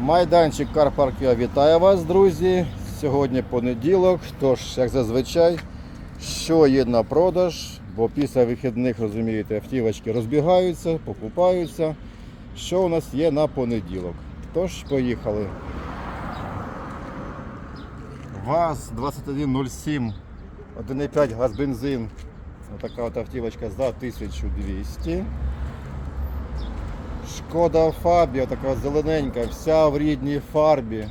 Майданчик Карпаркіа вітає вас, друзі. Сьогодні понеділок, тож, як зазвичай, що є на продаж, бо після вихідних, розумієте, автівочки розбігаються, покупаються. Що у нас є на понеділок? Тож, поїхали. ВАЗ 2107, 1,5 газ бензин. Така от автівочка за 1200. Шкода Фабія, така зелененька, вся в рідній фарбі.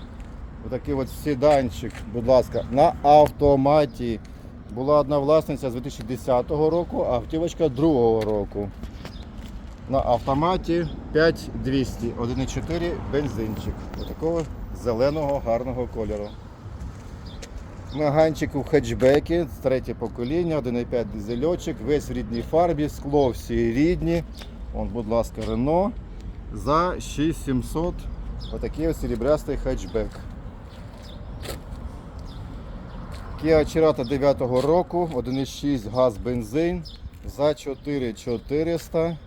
Отакий от седанчик, будь ласка, на автоматі. Була одна власниця з 2010 року, а автівочка другого року. На автоматі 5200, 1,4 бензинчик. Отакого зеленого гарного кольору. Наганчик у хетчбекі, третє покоління, 1,5 дизельочок, весь в рідній фарбі, скло всі рідні. Вон, будь ласка, Рено за 6700. Отакий ось серебрястий хетчбек. Kia Cerato 9 року, 1,6 газ бензин за 4400.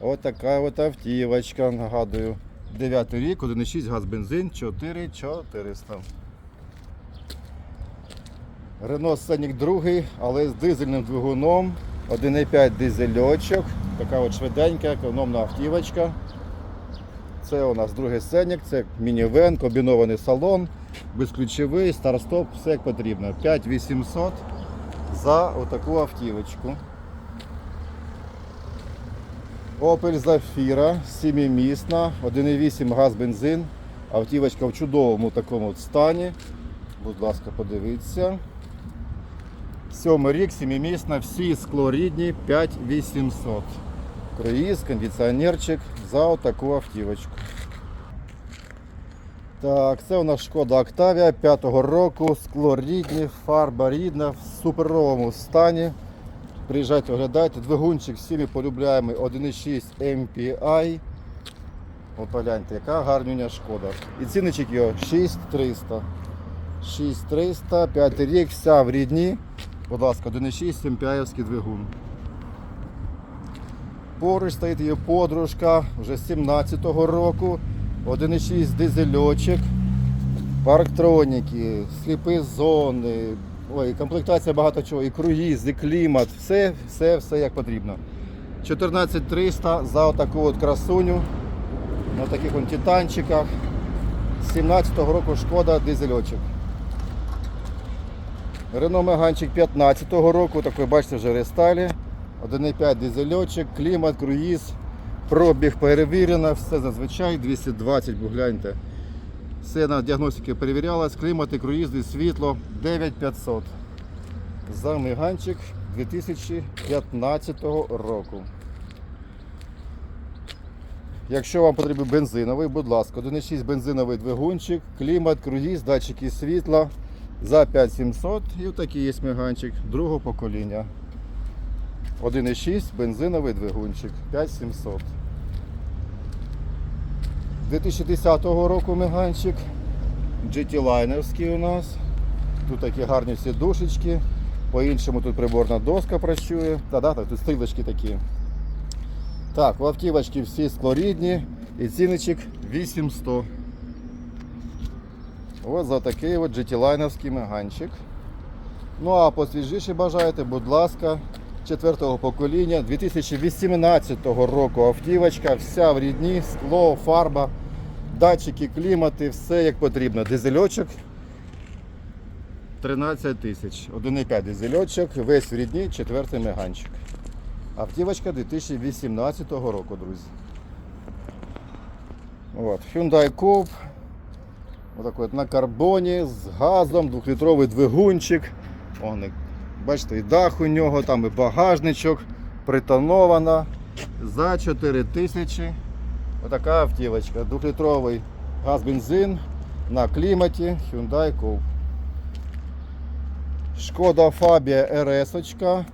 Ось така от автівочка, нагадую. 9 рік, 1,6 газ бензин, 4400. Renault Scenic 2, але з дизельним двигуном, 1,5 дизельочок, така от швиденька, економна автівочка. Це у нас другий Scenic, це мінівен, комбінований салон, безключовий, старт-стоп, все як потрібно. 5800 за отаку автівочку. Opel Zafira, 7-місна, 1,8 газ бензин. Автівочка в чудовому такому стані. Будь ласка, подивіться. Сьомий рік, сімимісна, всі скло рідні, 5800. Круїз, кондиціонерчик за отаку автівочку. Так, це у нас шкода Октавія 5-го року, скло рідні, фарба рідна, в суперовому стані. Приїжджайте, оглядайте. Двигунчик всі ми полюбляємо 1,6 MPI. От погляньте, яка гарнюня шкода. І цінничок його 6300. 6300, 5 рік, вся в рідні. Будь ласка, 1,6 MPI двигун. Поруч стоїть її подружка вже 17-го року. 1,6 дизельочок, парктроніки, сліпі зони, ой, комплектація багато чого, і круїз, і клімат, все, все, все як потрібно. 14300 за отаку от красуню на таких от титанчиках. 17-го року шкода дизельочок. Рено Меганчик 15-го року, такий, бачите, вже рестайлі. 1,5 дизельочок, клімат, круїз, пробіг перевірено, все зазвичай, 220, бо гляньте. Все на діагностиці перевірялось, клімат і круїз, і світло 9500. За Меганчик 2015 року. Якщо вам потрібен бензиновий, будь ласка, 1,6 бензиновий двигунчик, клімат, круїз, датчики світла за 5700 і отакий є меганчик другого покоління. 1,6 бензиновий двигунчик 5700. 2010 року меганчик. GT лайнерський у нас. Тут такі гарні всі душечки. По-іншому тут приборна доска працює. Та, да, так, тут стрілочки такі. Так, в автівочки всі склорідні і цінничок 800. Ось за такий от GT-лайнерський меганчик. Ну а посвіжіше бажаєте, будь ласка, четвертого покоління 2018 року автівочка, вся в рідні, скло, фарба, датчики, клімати, все як потрібно. Дизельочок 13 тисяч. 1,5 дизельочок, весь в рідні, четвертий меганчик. Автівочка 2018 року, друзі. От, Hyundai Coupe. Отак от на карбоні з газом, двохлітровий двигунчик. Вон, як бачите, і дах у нього, там і багажничок, притонована. За 4 тисячі. Отака автівочка. Двохлітровий газ-бензин на кліматі Hyundai Coupe. Шкода Фабія RS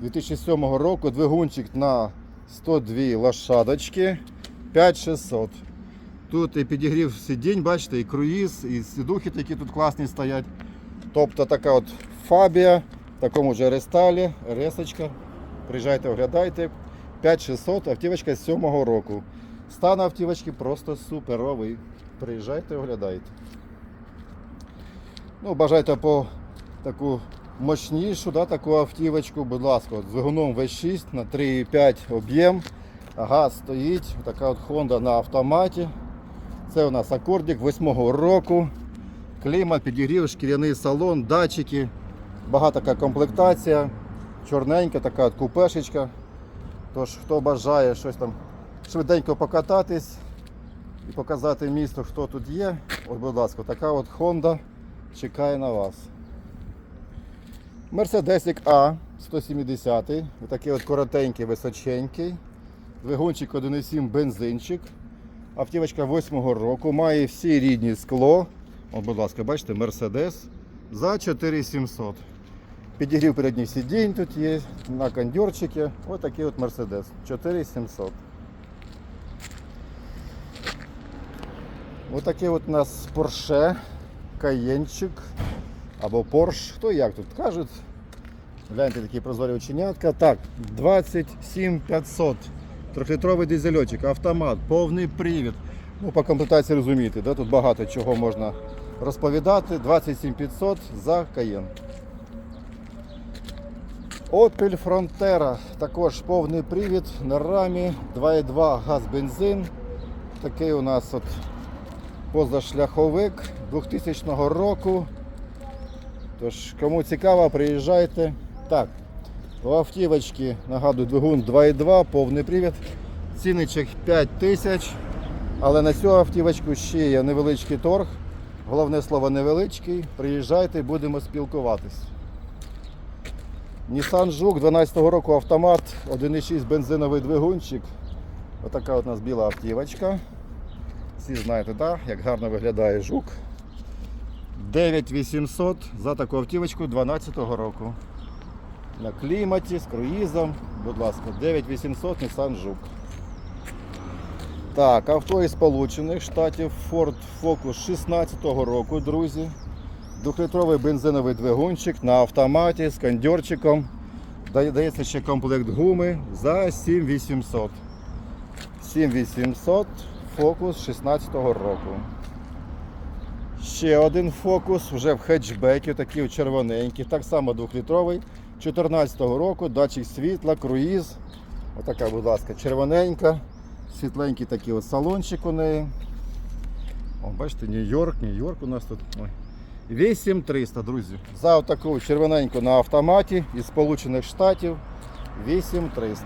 2007 року, двигунчик на 102 лошадочки 5600. Тут і підігрів сидінь, бачите, і круїз, і сідухи такі тут класні стоять. Тобто така от фабія, такому ж рестайлі, ресочка. Приїжджайте, оглядайте. 5600, автівочка з 7 року. Стан автівочки просто суперовий. Приїжджайте, оглядайте. Ну, бажаєте по таку мощнішу, да, таку автівочку, будь ласка, з двигуном V6 на 3,5 об'єм. Газ стоїть, така от Honda на автоматі. Це у нас акордик 8-го року. Клімат, підігрів, шкіряний салон, датчики, багата така комплектація, чорненька, така купешечка. Тож, хто бажає щось там швиденько покататись і показати місту, хто тут є, от, будь ласка, така от Honda чекає на вас. Мерседесик А 170, такий от коротенький, височенький. Двигунчик 1,7 бензинчик. Автівочка 8-го року, має всі рідні скло. От, будь ласка, бачите, Мерседес за 4700. Підігрів передніх сидінь тут є, на кондьорчики. Ось такий от Мерседес. 4700. Ось такий от у нас Porsche, Каєнчик або Porsche, хто як тут кажуть. Гляньте, такі прозорі оченятка. Так, 27500. Трьохлітровий дизельочок, автомат, повний привід. Ну, по комплектації розумієте, да? тут багато чого можна розповідати. 27500 за Cayenne. Opel Frontera, також повний привід на рамі, 2,2 газ бензин. Такий у нас от позашляховик 2000 року. Тож, кому цікаво, приїжджайте. Так, у автівочки, нагадую, двигун 2,2, повний привід. Ціничок 5 тисяч. Але на цю автівочку ще є невеличкий торг. Головне слово невеличкий. Приїжджайте, будемо спілкуватись. Nissan Жук 12 року автомат, 1,6 бензиновий двигунчик. Отака от у нас біла автівочка. Всі знаєте, да? як гарно виглядає жук. 9800 за таку автівочку 12 року. На кліматі, з круїзом. Будь ласка, 9800 Nissan Жук. Так, авто із Сполучених Штатів Ford Focus 16 року, друзі. Двохлітровий бензиновий двигунчик на автоматі з кондьорчиком. Дає- Дається ще комплект гуми за 7800. 7800 Focus 16 року. Ще один фокус вже в хетчбекі, такий червоненький, так само двохлітровий, 14 року, датчик світла, круїз. Отака, будь ласка, червоненька, світленький такий от салончик у неї. О, бачите, Нью-Йорк, Нью-Йорк у нас тут. Ой. 8300, друзі. За таку червоненьку на автоматі із Сполучених Штатів 8300.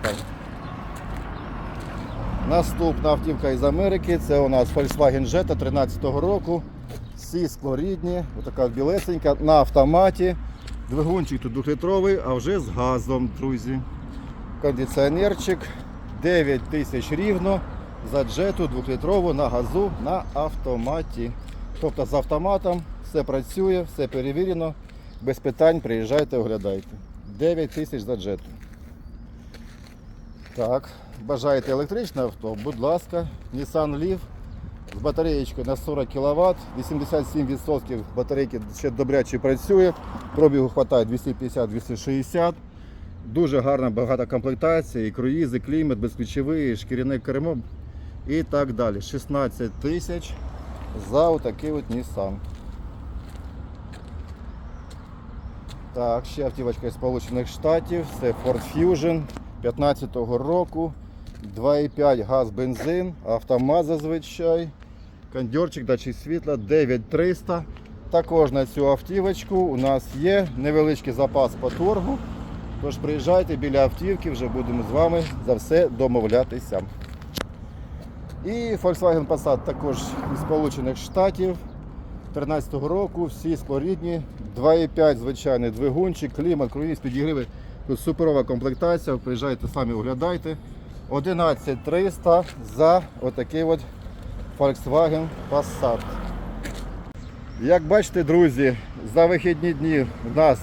Наступна автівка із Америки це у нас Volkswagen Jetta 13 року. Всі склорідні, отака от білесенька на автоматі. Двигунчик тут 2-літровий, а вже з газом, друзі. Кондиціонерчик 9 тисяч рівно за джету 2-літрову на газу на автоматі. Тобто з автоматом все працює, все перевірено. Без питань приїжджайте, оглядайте. 9 тисяч за джету. Так, бажаєте електричне авто, будь ласка, Nissan Leaf з батареєчкою на 40 кВт, 87% батарейки ще добряче працює, пробігу вистачає 250-260. Дуже гарна багата комплектація, і круїз, і клімат, безключовий, шкіряне кермо і так далі. 16 тисяч за отакий от Nissan. Так, ще автівочка із Сполучених Штатів, це Ford Fusion 15-го року. 2,5 газ бензин, автомат зазвичай. Кондьорчик, датчик світла 9300. Також на цю автівочку у нас є невеличкий запас по торгу. Тож приїжджайте біля автівки, вже будемо з вами за все домовлятися. І Volkswagen Passat також із Сполучених Штатів 13-го року, всі склорідні, 2,5 звичайний двигунчик, клімат, круїз, підігриви. Тут суперова комплектація, приїжджайте самі оглядайте. 11300 за отакий от Volkswagen Passat. Як бачите, друзі, за вихідні дні в нас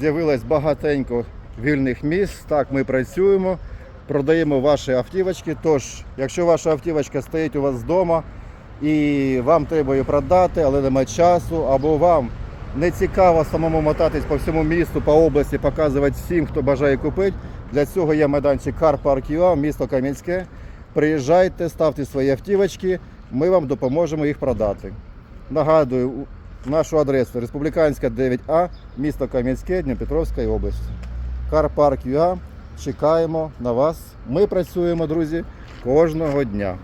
з'явилось багатенько вільних місць. Так, ми працюємо, продаємо ваші автівочки. Тож, якщо ваша автівочка стоїть у вас вдома і вам треба її продати, але немає часу, або вам не цікаво самому мотатись по всьому місту, по області, показувати всім, хто бажає купити. Для цього є майданчик Park місто Кам'янське. Приїжджайте, ставте свої автівочки. ми вам допоможемо їх продати. Нагадую, нашу адресу Республіканська 9А, місто Кам'янське, Дніпропетровська область. Карпарк ЮА. Чекаємо на вас. Ми працюємо, друзі, кожного дня.